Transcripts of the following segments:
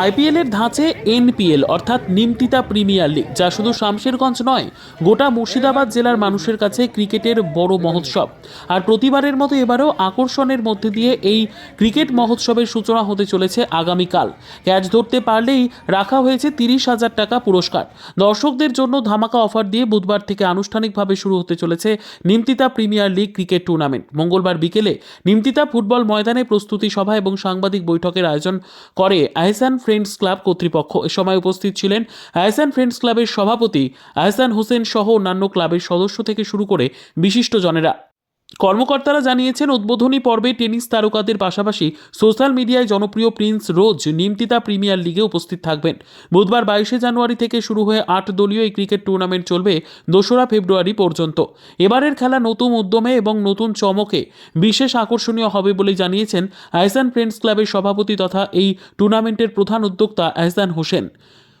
IPL এর ধাঁচে NPL, অর্থাৎ Nimtita premier league, যা শুধু শামশেরগঞ্জ নয়, গোটা মুর্শিদাবাদ জেলার মানুষের কাছে ক্রিকেটের বড় মহোৎসব। আর প্রতিবারের মতো এবারেও আকর্ষণের মধ্যে দিয়ে এই ক্রিকেট মহোৎসবের সূচনা হতে চলেছে আগামীকাল। ক্যাচ ধরতে পারলেই রাখা হয়েছে তিরিশ হাজার টাকা পুরস্কার। দর্শকদের জন্য ধামাকা অফার দিয়ে বুধবার থেকে আনুষ্ঠানিকভাবে শুরু হতে চলেছে Nimtita premier league cricket tournament. মঙ্গলবার বিকেলে নিমতিতা ফুটবল ময়দানে প্রস্তুতি সভা এবং সাংবাদিক বৈঠকের আয়োজন করে আহসান ফ্রেন্ডস ক্লাব কর্তৃপক্ষ এ সময় উপস্থিত ছিলেন। আহসান ফ্রেন্ডস ক্লাবের সভাপতি আহসান হোসেন সহ অন্যান্য ক্লাবের সদস্য থেকে শুরু করে বিশিষ্টজনেরা। কর্মকর্তারা জানিয়েছেন, উদ্বোধনী পর্বে টেনিস তারকাদের পাশাপাশি সোশ্যাল মিডিয়ায় জনপ্রিয় প্রিন্স রোজ নিমতিতা প্রিমিয়ার লিগে উপস্থিত থাকবেন। বুধবার বাইশে জানুয়ারি থেকে শুরু হয়ে আট দলীয় এই ক্রিকেট টুর্নামেন্ট চলবে দোসরা ফেব্রুয়ারি পর্যন্ত। এবারের খেলা নতুন উদ্যমে এবং নতুন চমকে বিশেষ আকর্ষণীয় হবে বলে জানিয়েছেন আহসান ফ্রেন্ডস ক্লাবের সভাপতি তথা এই টুর্নামেন্টের প্রধান উদ্যোক্তা আহসান হোসেন।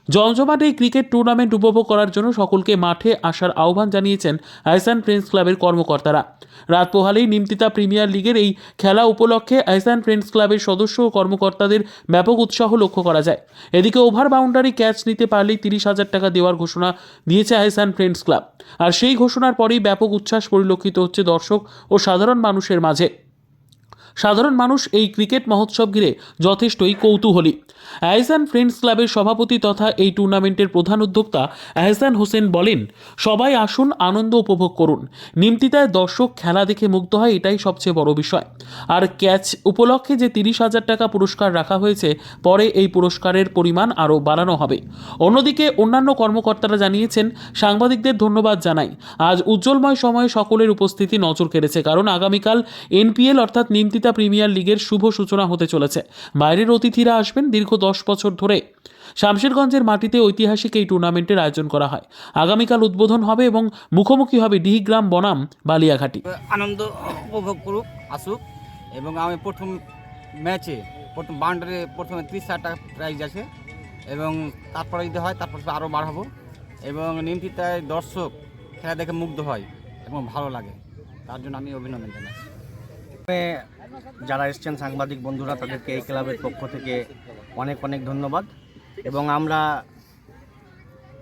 জমজমাট এই ক্রিকেট টুর্নামেন্ট উপভোগ করার জন্য সকলকে মাঠে আসার আহ্বান জানিয়েছেন আহসান ফ্রেন্ডস ক্লাবের কর্মকর্তারা। রাত পোহালেই নিমতিতা প্রিমিয়ার লিগের এই খেলা উপলক্ষে আহসান ফ্রেন্ডস ক্লাবের সদস্য ও কর্মকর্তাদের ব্যাপক উৎসাহ লক্ষ্য করা যায়। এদিকে ওভার বাউন্ডারি ক্যাচ নিতে পারলেই তিরিশ হাজার টাকা দেওয়ার ঘোষণা দিয়েছে আহসান ফ্রেন্ডস ক্লাব। আর সেই ঘোষণার পরেই ব্যাপক উচ্ছ্বাস পরিলক্ষিত হচ্ছে দর্শক ও সাধারণ মানুষের মাঝে। সাধারণ মানুষ এই ক্রিকেট মহোৎসব ঘিরে যথেষ্টই কৌতূহলী। আহসান ফ্রেন্ডস ক্লাবের সভাপতি তথা এই টুর্নামেন্টের প্রধান উদ্যোক্তা আহসান হোসেন বলেন, সবাই আসুন, আনন্দ উপভোগ করুন। নিমতিতায় দর্শক খেলা দেখে মুগ্ধ হয়, এটাই সবচেয়ে বড় বিষয়। আর ক্যাচ উপলক্ষে যে তিরিশ হাজার টাকা পুরস্কার রাখা হয়েছে, পরে এই পুরস্কারের পরিমাণ আরও বাড়ানো হবে। অন্যদিকে অন্যান্য কর্মকর্তারা জানিয়েছেন, সাংবাদিকদের ধন্যবাদ জানাই। আজ উজ্জ্বলময় সময়ে সকলের উপস্থিতি নজর কেড়েছে, কারণ আগামীকাল এনপিএল অর্থাৎ নিমতিতা প্রিমিয়ার লিগের শুভ সূচনা হতে চলেছে। বাইরের অতিথিরা আসবেন, দীর্ঘ দশ বছর ধরে। শামশেরগঞ্জের মাটিতে ঐতিহাসিক এই টুর্নামেন্টের আয়োজন করা হয়। আগামীকাল উদ্বোধন হবে এবং মুখোমুখি হবে ডিহিগ্রাম বনাম বালিয়াঘাটি। আনন্দ উপভোগ করুক আসুক এবং আমি প্রথম ম্যাচে প্রথম বাউন্ডারি প্রথমে ত্রিশ হাজার টাকা প্রাইজ আছে এবং তারপরে যদি হয় তারপর আরও বাড়াবো এবং নিমতিতায় দর্শক খেলা দেখে মুগ্ধ হয় এবং ভালো লাগে। তার জন্য আমি অভিনন্দন জানাচ্ছি। যারা এসছেন সাংবাদিক বন্ধুরা তাদেরকে এই ক্লাবের পক্ষ থেকে অনেক অনেক ধন্যবাদ। এবং আমরা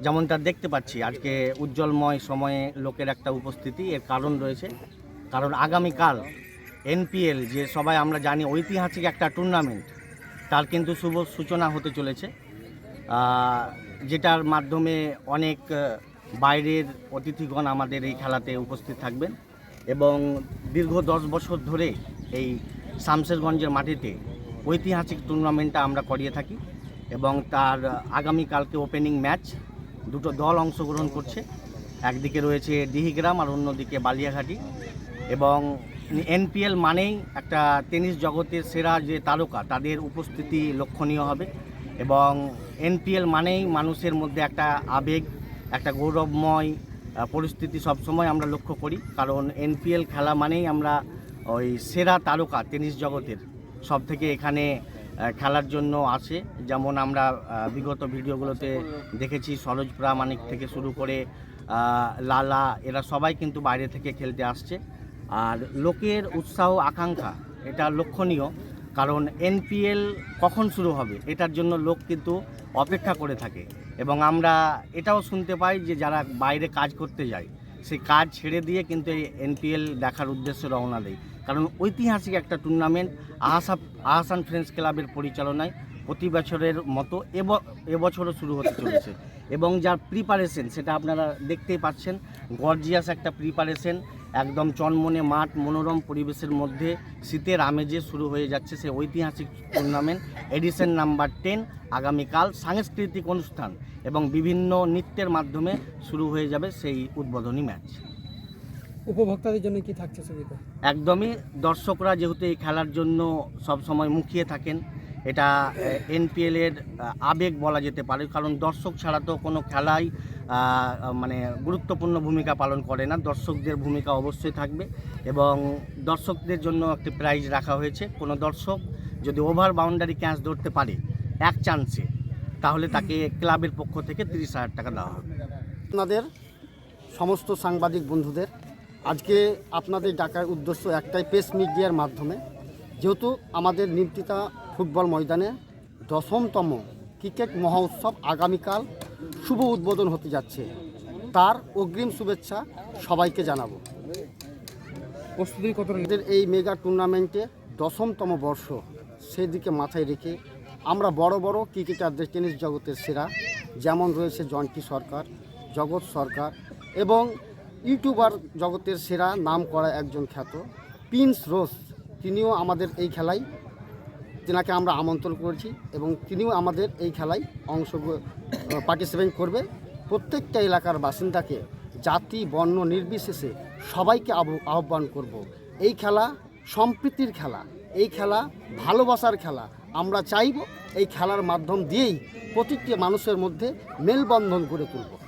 যেমনটা দেখতে পাচ্ছি আজকে উজ্জ্বলময় সময়ে লোকের একটা উপস্থিতি এর কারণ রয়েছে। কারণ আগামীকাল এনপিএল যে সবাই আমরা জানি ঐতিহাসিক একটা টুর্নামেন্ট তার কিন্তু শুভ সূচনা হতে চলেছে। যেটার মাধ্যমে অনেক বাইরের অতিথিগণ আমাদের এই খেলাতে উপস্থিত থাকবেন। এবং দীর্ঘ দশ বছর ধরে এই শামশেরগঞ্জের মাটিতে ঐতিহাসিক টুর্নামেন্টটা আমরা করিয়ে থাকি এবং তার আগামীকালকে ওপেনিং ম্যাচ দুটো দল অংশগ্রহণ করছে। একদিকে রয়েছে ডিহিগ্রাম আর অন্যদিকে বালিয়াঘাটি। এবং এনপিএল মানেই একটা টেনিস জগতের সেরা যে তারকা, তাদের উপস্থিতি লক্ষণীয় হবে। এবং এনপিএল মানেই মানুষের মধ্যে একটা আবেগ, একটা গৌরবময় পরিস্থিতি সবসময় আমরা লক্ষ্য করি। কারণ এনপিএল খেলা মানেই আমরা ওই সেরা তারকা টেনিস জগতের। সব থেকে এখানে খেলার জন্য আসে। যেমন আমরা বিগত ভিডিওগুলোতে দেখেছি সরোজ প্রামাণিক থেকে শুরু করে লালা, এরা সবাই কিন্তু বাইরে থেকে খেলতে আসছে। আর লোকের উৎসাহ, আকাঙ্ক্ষা, এটা লক্ষণীয়। কারণ এনপিএল কখন শুরু হবে, এটার জন্য লোক কিন্তু অপেক্ষা করে থাকে। এবং আমরা এটাও শুনতে পাই যে, যারা বাইরে কাজ করতে যায়, সেই কাজ ছেড়ে দিয়ে কিন্তু এই এনপিএল দেখার উদ্দেশ্যে রওনা দেয়। কারণ ঐতিহাসিক একটা টুর্নামেন্ট আহসা আহসান ফ্রেন্ডস ক্লাবের পরিচালনায় প্রতি বছরের মতো এব- এবছরও শুরু হতে চলেছে। এবং যার প্রিপারেশন সেটা আপনারা দেখতেই পাচ্ছেন গর্জিয়াস একটা প্রিপারেশন একদম চনমনে মাঠ, মনোরম পরিবেশের মধ্যে শীতের আমেজে শুরু হয়ে যাচ্ছে সেই ঐতিহাসিক টুর্নামেন্ট এডিশন নাম্বার টেন আগামীকাল সাংস্কৃতিক অনুষ্ঠান এবং বিভিন্ন নৃত্যের মাধ্যমে শুরু হয়ে যাবে সেই উদ্বোধনী ম্যাচ উপভোক্তাদের জন্য কি থাকছে সুবিধা? একদমই। দর্শকরা যেহেতু এই খেলার জন্য সব সময় মুখিয়ে থাকেন এটা এনপিএল এর আবেগ বলা যেতে পারে। কারণ দর্শক ছাড়া তো কোনো খেলাই মানে গুরুত্বপূর্ণ ভূমিকা পালন করে না। দর্শকদের ভূমিকা অবশ্যই থাকবে এবং দর্শকদের জন্য একটি প্রাইজ রাখা হয়েছে। কোনো দর্শক যদি ওভার বাউন্ডারি ক্যাচ ধরতে পারে এক চান্সে তাহলে তাকে ক্লাবের পক্ষ থেকে তিরিশ হাজার টাকা দেওয়া হবে। আপনাদের সমস্ত সাংবাদিক বন্ধুদের আজকে আপনাদের ডাকার উদ্দেশ্য একটাই প্রেস মিডিয়ার মাধ্যমে। যেহেতু আমাদের নিমতিতা ফুটবল ময়দানে দশমতম ক্রিকেট মহোৎসব আগামীকাল শুভ উদ্বোধন হতে যাচ্ছে। তার অগ্রিম শুভেচ্ছা সবাইকে জানাব। প্রস্তুতি আমাদের এই মেগা টুর্নামেন্টে দশমতম বর্ষ সেদিকে মাথায় রেখে আমরা বড় বড় ক্রিকেটারদের টেনিস জগতের সেরা যেমন রয়েছে জন্টি সরকার জগৎ সরকার এবং ইউটিউবার জগতের সেরা নাম করা একজন খ্যাত প্রিন্স রোজ। তিনিও আমাদের এই খেলায়, তেনাকে আমরা আমন্ত্রণ করেছি এবং তিনিও আমাদের এই খেলায় অংশ পার্টিসিপেট করবে। প্রত্যেকটা এলাকার বাসিন্দাকে জাতি, বর্ণ নির্বিশেষে সবাইকে আহ্ব- আহ্বান করব। এই খেলা সম্প্রীতির খেলা, এই খেলা ভালোবাসার খেলা। আমরা চাইব এই খেলার মাধ্যম দিয়েই প্রতিটি মানুষের মধ্যে মেলবন্ধন করে তুলব।